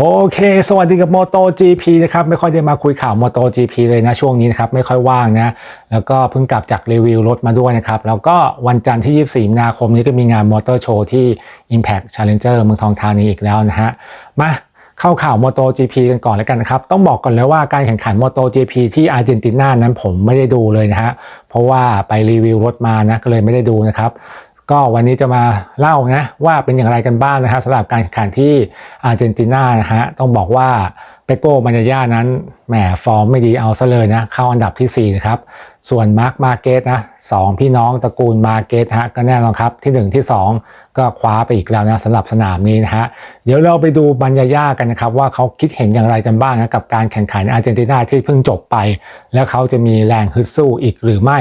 โอเค สวัสดีกับ Moto GP นะครับ ไม่ค่อยได้มาคุยข่าว Moto GP เลยนะ ช่วงนี้นะครับ ไม่ค่อยว่างนะ แล้วก็เพิ่งกลับจากรีวิวรถมาด้วยนะครับ แล้วก็วันจันทร์ที่ 24 มีนาคมนี้ก็มีงาน Motor Show ที่ Impact Challenger เมืองทองธานีอีกแล้วนะฮะ มาเข้าข่าว Moto GP กันก่อนแล้วกันนะครับ ต้องบอกก่อนเลยว่าการแข่งขัน Moto GP ที่อาร์เจนตินานั้นผมไม่ได้ดูเลยนะฮะ เพราะว่าไปรีวิวรถมานะ ก็เลยไม่ได้ดูนะครับ ก็วันนี้จะมาเล่านะว่าเป็นอย่างไรกันบ้างนะฮะสำหรับการแข่งขันที่อาร์เจนตินานะฮะต้องบอกว่าเปโก้บัญญานั้นแหมฟอร์มไม่ดีเอาซะเลยนะเข้าอันดับทีสี่4 นะครับ ส่วนมาร์คมาเกตนะสองพี่น้องตระกูลมาเกตฮะก็แน่นอนครับที่ 1 ที่ 2 ก็คว้าไปอีกแล้วนะสำหรับสนามนี้นะฮะเดี๋ยวเราไปดูบัญญากันนะครับ ว่าเขาคิดเห็นอย่างไรกันบ้างนะกับการแข่งขันอาร์เจนตินาที่เพิ่งจบไป แล้วเขาจะมีแรงฮึดสู้อีกหรือไม่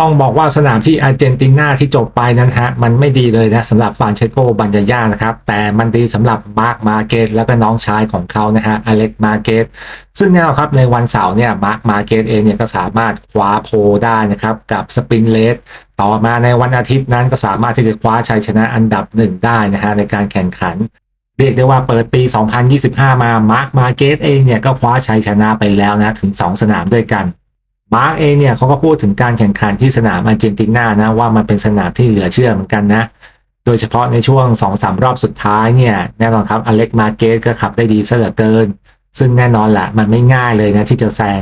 ต้องบอกว่าสนามที่อาร์เจนตินาที่จบไปนั้นฮะมันไม่ดีเลยนะสำหรับฟานเชโกบัญญานะครับ แต่มันดีสำหรับมาร์คมาเกตแล้วก็น้องชายของเขานะฮะอเล็กมาเกตซึ่งแน่นอนครับในวันเสาร์เนี่ยมาร์คมาเกตเองเนี่ยก็สามารถคว้าโพได้นะครับกับสปินเลสต่อมาในวันอาทิตย์นั้นก็สามารถที่จะคว้าชัยชนะอันดับหนึ่งได้นะฮะในการแข่งขันเรียกได้ว่าเปิดปี 2025 มามาร์คมาเกตเองเนี่ยก็คว้าชัยชนะไปแล้วนะถึง 2 สนามด้วยกัน มาร์กเองเนี่ยเขาก็พูดถึงการแข่งขันที่สนามอาร์เจนตินานะว่ามันเป็นสนามที่เหลือเชื่อเหมือนกันนะ โดยเฉพาะในช่วง 2-3 รอบสุดท้ายเนี่ยแน่นอนครับอเล็กมาเกตก็ขับได้ดีซะเหลือเกิน ซึ่งแน่นอนแหละมันไม่ง่ายเลยนะที่จะแซง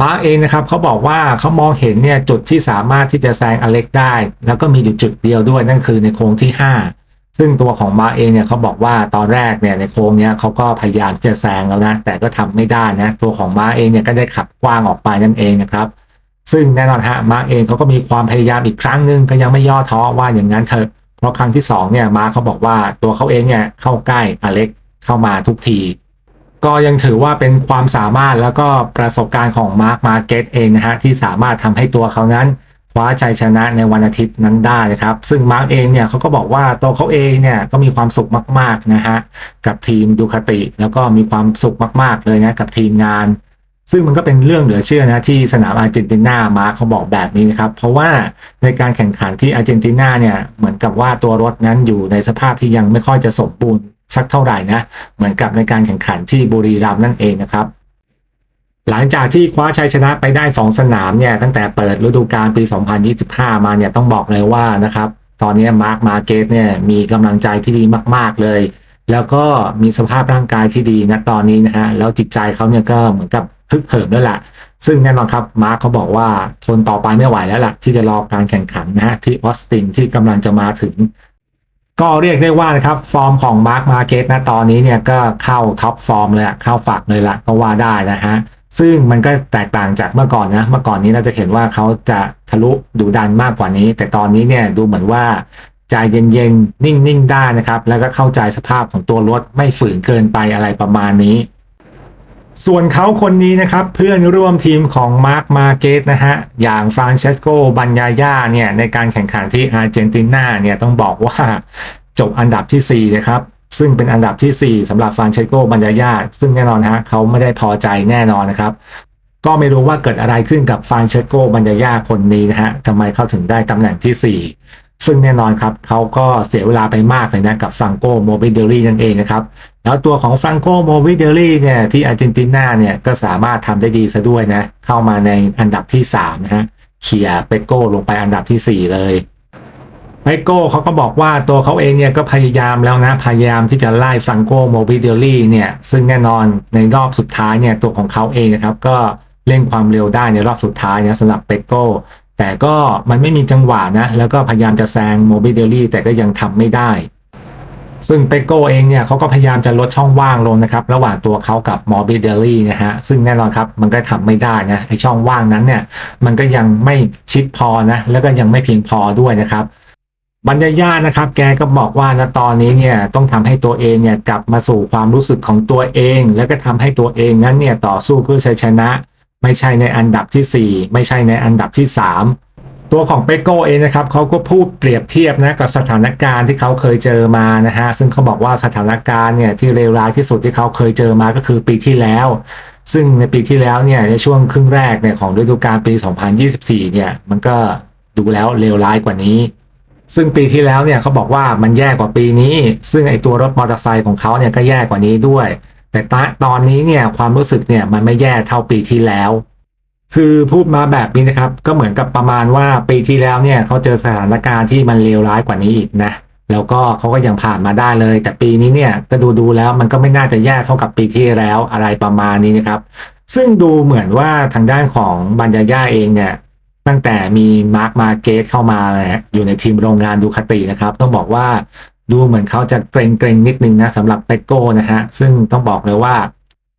มาร์กเองนะครับเขาบอกว่าเขามองเห็นเนี่ยจุดที่สามารถที่จะแซงอเล็กได้ แล้วก็มีอยู่จุดเดียวด้วยนั่นคือในโค้งที่ 5 ซึ่งตัวของมาเองเนี่ยเขาบอกว่าตอนแรกเนี่ยในโค้งเนี้ยเขาก็พยายามจะแซงแล้วนะแต่ก็ทำไม่ได้นะตัวของมาเองเนี่ยก็ได้ขับกว้างออกไปนั่นเองนะครับ ซึ่งแน่นอนฮะมาเองเขาก็มีความพยายามอีกครั้งหนึ่งก็ยังไม่ย่อท้อว่าอย่างนั้นเถอะเพราะครั้งที่สองเนี่ยมาเขาบอกว่าตัวเขาเองเนี่ยเข้าใกล้อเล็กเข้ามาทุกที ก็ยังถือว่าเป็นความสามารถแล้วก็ประสบการณ์ของมาร์คมาเก็ตเองนะฮะที่สามารถทำให้ตัวเขานั้น คว้าชัยชนะในวันอาทิตย์นั้นได้นะครับ ซึ่งมาร์กเองเนี่ยเขาก็บอกว่าตัวเขาเองเนี่ยก็มีความสุขมากๆนะฮะกับทีมดูคาติ แล้วก็มีความสุขมากๆเลยนะกับทีมงาน ซึ่งมันก็เป็นเรื่องเหลือเชื่อนะที่สนามอาร์เจนตินามาร์คเขาบอกแบบนี้นะครับ เพราะว่าในการแข่งขันที่อาร์เจนตินาเนี่ยเหมือนกับว่าตัวรถนั้นอยู่ในสภาพที่ยังไม่ค่อยจะสมบูรณ์สักเท่าไหร่นะเหมือนกับในการแข่งขันที่บุรีรัมย์นั่นเองนะครับ หลังจากที่คว้าชัยชนะไปได้ 2 สนามเนี่ยตั้งแต่เปิดฤดูกาลปี 2025 มาเนี่ยต้องบอกเลยว่านะครับตอนนี้มาร์คมาเกตเนี่ยมีกำลังใจที่ดีมาก ๆเลย แล้วก็มีสภาพร่างกายที่ดีนะตอนนี้นะฮะแล้วจิตใจเขาเนี่ยก็เหมือนกับฮึกเหิมแล้วล่ะ ซึ่งแน่นอนครับมาร์คเขาบอกว่าทนต่อไปไม่ไหวแล้วล่ะ ที่จะรอการแข่งขันนะฮะที่ออสตินที่กำลังจะมาถึงก็เรียกได้ว่านะครับ ฟอร์มของมาร์คมาเกตนะตอนนี้เนี่ยก็เข้าท็อปฟอร์มเลยอะเข้าฝักเลยละก็ว่าได้นะฮะ ซึ่งมันก็แตกต่างจากเมื่อก่อนนะ เมื่อก่อนนี้เราจะเห็นว่าเขาจะทะลุดุดันมากกว่านี้ แต่ตอนนี้เนี่ยดูเหมือนว่าใจเย็นๆ นิ่งๆ ได้นะครับ แล้วก็เข้าใจสภาพของตัวรถไม่ฝืนเกินไปอะไรประมาณนี้ ส่วนเขาคนนี้นะครับเพื่อนร่วมทีมของมาร์คมาเกตนะฮะ อย่างฟรานเชสโกบัญญาญาเนี่ยในการแข่งขันที่อาร์เจนตินาเนี่ยต้องบอกว่าจบอันดับทีสี่4 นะครับ ซึ่งเป็นอันดับทีสี่4สำหรับฟานเชโกบัญญาญาซึ่งแน่นอนฮะเขาไม่ได้พอใจแน่นอนนะครับ ก็ไม่รู้ว่าเกิดอะไรขึ้นกับฟานเชโกบัญญาญาคนนี้นะฮะทำไมเขาถึงได้ตำแหน่งทีสี่ 4 ซึ่งแน่นอนครับเขาก็เสียเวลาไปมากเลยนะกับฟรังโกโมบิเดลี่นั่นเองนะครับแล้วตัวของฟรังโกโมบิเดลี่เนี่ยที่อาร์เจนตินาเนี่ยก็สามารถทำได้ดีซะด้วยนะเข้ามาในอันดับที่3นะฮะเขี่ยเปโก้ลงไปอันดับทีสี่4 เลย เปโก้เขาก็บอกว่าตัวเขาเองเนี่ยก็พยายามแล้วนะ พยายามที่จะไล่ฟังโก้โมบิเดลี่เนี่ย ซึ่งแน่นอนในรอบสุดท้ายเนี่ยตัวของเขาเองนะครับ ก็เร่งความเร็วได้ในรอบสุดท้ายนะสำหรับเปโก้แต่ก็มันไม่มีจังหวะนะ แล้วก็พยายามจะแซงโมบิเดลี่แต่ก็ยังทำไม่ได้ ซึ่งเปโก้เองเนี่ยเขาก็พยายามจะลดช่องว่างลงนะครับ ระหว่างตัวเขากับมอร์บิเดลี่นะฮะซึ่งแน่นอนครับมันก็ทำไม่ได้นะไอช่องว่างนั้นเนี่ยมันก็ยังไม่ชิดพอนะแล้วก็ยังไม่เพียงพอด้วยนะครับ บรรยายานะครับ แกก็บอกว่านะตอนนี้เนี่ยต้องทำให้ตัวเองเนี่ยกลับมาสู่ความรู้สึกของตัวเอง แล้วก็ทำให้ตัวเองนั้นเนี่ยต่อสู้เพื่อชัยชนะ ไม่ใช่ในอันดับที่ 4 ไม่ใช่ในอันดับที่ 3 ตัวของเปโก้เองนะครับเขาก็พูดเปรียบเทียบนะกับสถานการณ์ที่เขาเคยเจอมานะฮะซึ่งเขาบอกว่าสถานการณ์เนี่ยที่เลวร้ายที่สุดที่เขาเคยเจอมาก็คือปีที่แล้ว ซึ่งในปีที่แล้วเนี่ยในช่วงครึ่งแรกเนี่ยของฤดูกาลปี 2024 เนี่ยมันก็ดูแล้วเลวร้ายกว่านี้ ซึ่งปีที่แล้วเนี่ยเขาบอกว่ามันแย่กว่าปีนี้ ซึ่งไอตัวรถมอเตอร์ไซค์ของเขาเนี่ยก็แย่กว่านี้ด้วย แต่ตอนนี้เนี่ยความรู้สึกเนี่ยมันไม่แย่เท่าปีที่แล้ว คือพูดมาแบบนี้นะครับ ก็เหมือนกับประมาณว่าปีที่แล้วเนี่ยเขาเจอสถานการณ์ที่มันเลวร้ายกว่านี้อีกนะ แล้วก็เขาก็ยังผ่านมาได้เลย แต่ปีนี้เนี่ยก็ดูดูแล้วมันก็ไม่น่าจะแย่เท่ากับปีที่แล้วอะไรประมาณนี้นะครับ ซึ่งดูเหมือนว่าทางด้านของบัญญาย่าเองเนี่ย ตั้งแต่มีมาร์คมาเกตเข้ามาเนี่ยอยู่ในทีมโรงงานดูคาตินะครับ ต้องบอกว่าดูเหมือนเขาจะเกรงเกรงๆนิดนึงนะสำหรับเปโก้นะฮะซึ่งต้องบอกเลยว่า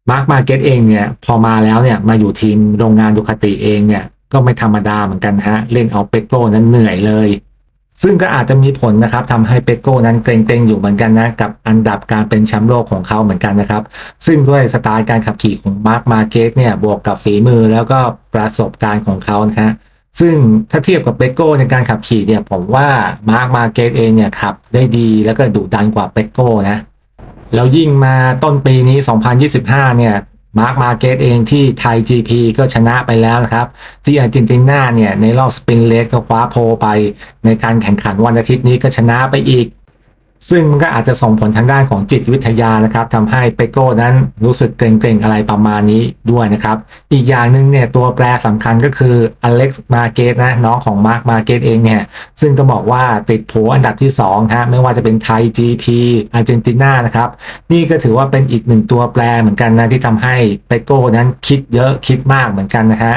มาร์คมาเกตเองเนี่ยพอมาแล้วเนี่ยมาอยู่ทีมโรงงานดูคาติเองเนี่ยก็ไม่ธรรมดาเหมือนกันฮะเล่นเอาเปโก้นั้นเหนื่อยเลย ซึ่งก็อาจจะมีผลนะครับทำให้เปโก้นั้นเกรงๆอยู่เหมือนกันนะกับอันดับการเป็นแชมป์โลกของเขาเหมือนกันนะครับ ซึ่งด้วยสไตล์การขับขี่ของมาร์คมาเกตเนี่ยบวกกับฝีมือแล้วก็ประสบการณ์ของเขานะฮะ ซึ่งถ้าเทียบกับเบโก้ในการขับขี่เนี่ยผมว่ามาร์คมาเกตเองเนี่ยขับได้ดีแล้วก็ดุดันกว่าเบโก้นะแล้วยิ่งมาต้นปีนี้ 2025 เนี่ยมาร์คมาเกตเองที่ไทย GP ก็ชนะไปแล้วนะครับ ที่อาร์เจนตินาเนี่ยในรอบสปินเลสก็คว้าโพไป ในการแข่งขันวันอาทิตย์นี้ก็ชนะไปอีก ซึ่งมันก็อาจจะส่งผลทางด้านของจิตวิทยานะครับทำให้เปโก้นั้นรู้สึกเกรงๆอะไรประมาณนี้ด้วยนะครับ อีกอย่างหนึ่งเนี่ยตัวแปรสำคัญก็คืออเล็กซ์มาเกตนะน้องของมาร์คมาเกตเองเนี่ยซึ่งต้องบอกว่าติดโผอันดับที่2ฮะไม่ว่าจะเป็นไทย GP อาร์เจนตินานะครับ นี่ก็ถือว่าเป็นอีกหนึ่งตัวแปรเหมือนกันนะที่ทำให้เปโก้นั้นคิดเยอะคิดมากเหมือนกันนะฮะ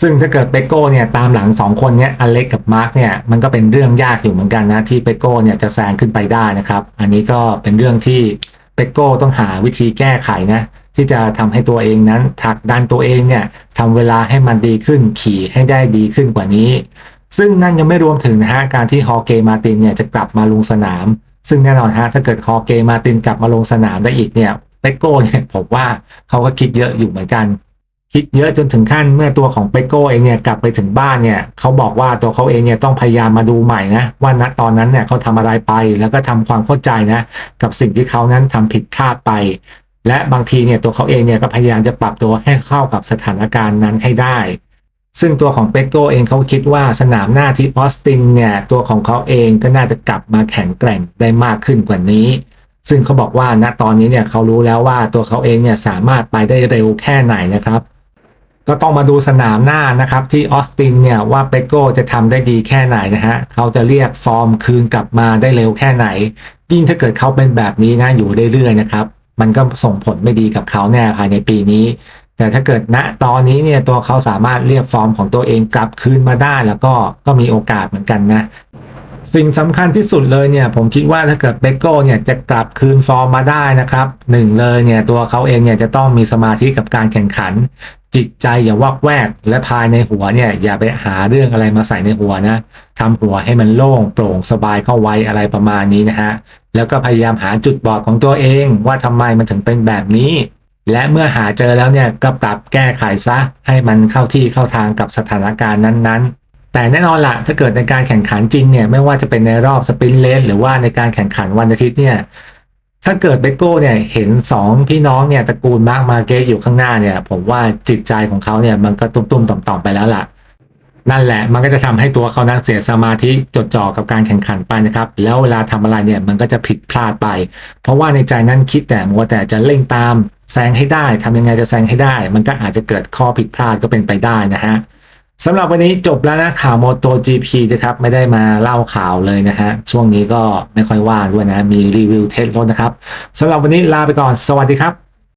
ซึ่งถ้าเกิดเปโก้เนี่ยตามหลัง 2 คนเนี้ยอเล็กกับมาร์กเนี่ยมันก็เป็นเรื่องยากอยู่เหมือนกันนะที่เปโก้เนี่ยจะแซงขึ้นไปได้นะครับ อันนี้ก็เป็นเรื่องที่เปโก้ต้องหาวิธีแก้ไขนะที่จะทำให้ตัวเองนั้นผลักดันตัวเองเนี่ยทำเวลาให้มันดีขึ้นขี่ให้ได้ดีขึ้นกว่านี้ ซึ่งนั่นยังไม่รวมถึงนะฮะการที่ฮอเกมาตินเนี่ยจะกลับมาลงสนาม ซึ่งแน่นอนฮะถ้าเกิดฮอเกมาตินกลับมาลงสนามได้อีกเนี่ยเปโก้เนี่ยผมว่าเขาก็คิดเยอะอยู่เหมือนกัน คิดเยอะจนถึงขั้นเมื่อตัวของเปโก้เองเนี่ยกลับไปถึงบ้านเนี่ยเขาบอกว่าตัวเขาเองเนี่ยต้องพยายามมาดูใหม่นะว่าณตอนนั้นเนี่ยเขาทำอะไรไป แล้วก็ทำความเข้าใจนะกับสิ่งที่เขานั้นทำผิดพลาดไป และบางทีเนี่ยตัวเขาเองเนี่ยก็พยายามจะปรับตัวให้เข้ากับสถานการณ์นั้นให้ได้ ซึ่งตัวของเปโก้เองเขาคิดว่าสนามหน้าที่ออสตินเนี่ยตัวของเขาเองก็น่าจะกลับมาแข็งแกร่งได้มากขึ้นกว่านี้ซึ่งเขาบอกว่าณตอนนี้เนี่ยเขารู้แล้วว่าตัวเขาเองเนี่ยสามารถไปได้เร็วแค่ไหนนะครับ ก็ต้องมาดูสนามหน้านะครับที่ออสตินเนี่ยว่าเปโก้จะทำได้ดีแค่ไหนนะฮะเขาจะเรียกฟอร์มคืนกลับมาได้เร็วแค่ไหนยิ่งถ้าเกิดเขาเป็นแบบนี้นะอยู่เรื่อยๆนะครับมันก็ส่งผลไม่ดีกับเขาแน่ภายในปีนี้ แต่ถ้าเกิดณตอนนี้เนี่ยตัวเขาสามารถเรียกฟอร์มของตัวเองกลับคืนมาได้แล้วก็ก็มีโอกาสเหมือนกันนะสิ่งสำคัญที่สุดเลยเนี่ยผมคิดว่าถ้าเกิดเบโก้เนี่ยจะกลับคืนฟอร์มมาได้นะครับหนึ่งเลยเนี่ยตัวเขาเองเนี่ยจะต้องมีสมาธิกับการแข่งขัน จิตใจอย่าวักแวก และภายในหัวเนี่ยอย่าไปหาเรื่องอะไรมาใส่ในหัวนะทำหัวให้มันโล่งโปร่งสบายเข้าไว้อะไรประมาณนี้นะฮะแล้วก็พยายามหาจุดบอดของตัวเองว่าทำไมมันถึงเป็นแบบนี้ และเมื่อหาเจอแล้วเนี่ยก็ปรับแก้ไขซะ ให้มันเข้าที่เข้าทางกับสถานการณ์นั้นๆแต่แน่นอนละถ้าเกิดในการแข่งขันจริงเนี่ยไม่ว่าจะเป็นในรอบสปรินต์เลสหรือว่าในการแข่งขันวันอาทิตย์เนี่ย ถ้าเกิดเบโก้เนี่ยเห็น 2 พี่น้องเนี่ยตระกูลมาร์กมาเกตอยู่ข้างหน้าเนี่ย ผมว่าจิตใจของเขาเนี่ยมันก็ตุ้มๆต่อมๆไปแล้วล่ะ นั่นแหละมันก็จะทำให้ตัวเขานั้นเสียสมาธิจดจ่อกับการแข่งขันไปนะครับ แล้วเวลาทำอะไรเนี่ยมันก็จะผิดพลาดไป เพราะว่าในใจนั้นคิดแต่มัวแต่จะเร่งตามแซงให้ได้ทำยังไงจะแซงให้ได้ มันก็อาจจะเกิดข้อผิดพลาดก็เป็นไปได้นะฮะ สำหรับวันนี้จบแล้วนะข่าว Moto GP นะครับไม่ได้มาเล่าข่าวเลยนะฮะช่วงนี้ก็ไม่ค่อยว่างด้วยนะ มีรีวิวเทสรถนะครับสำหรับวันนี้ลาไปก่อนสวัสดีครับ